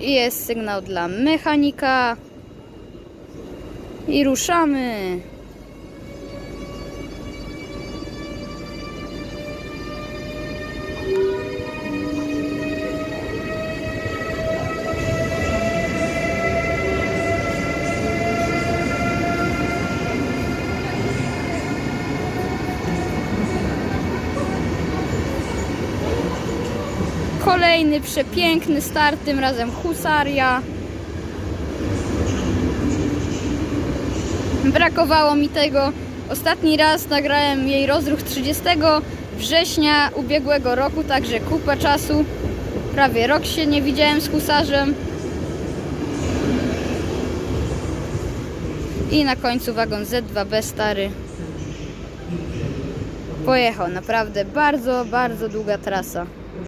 Jest sygnał dla mechanika. I ruszamy. Kolejny przepiękny start, tym razem husaria. Brakowało mi tego. Ostatni raz nagrałem jej rozruch 30 września ubiegłego roku, także kupę czasu. Prawie rok się nie widziałem z husarzem. I na końcu wagon Z2B stary. Pojechał, naprawdę bardzo, bardzo długa trasa.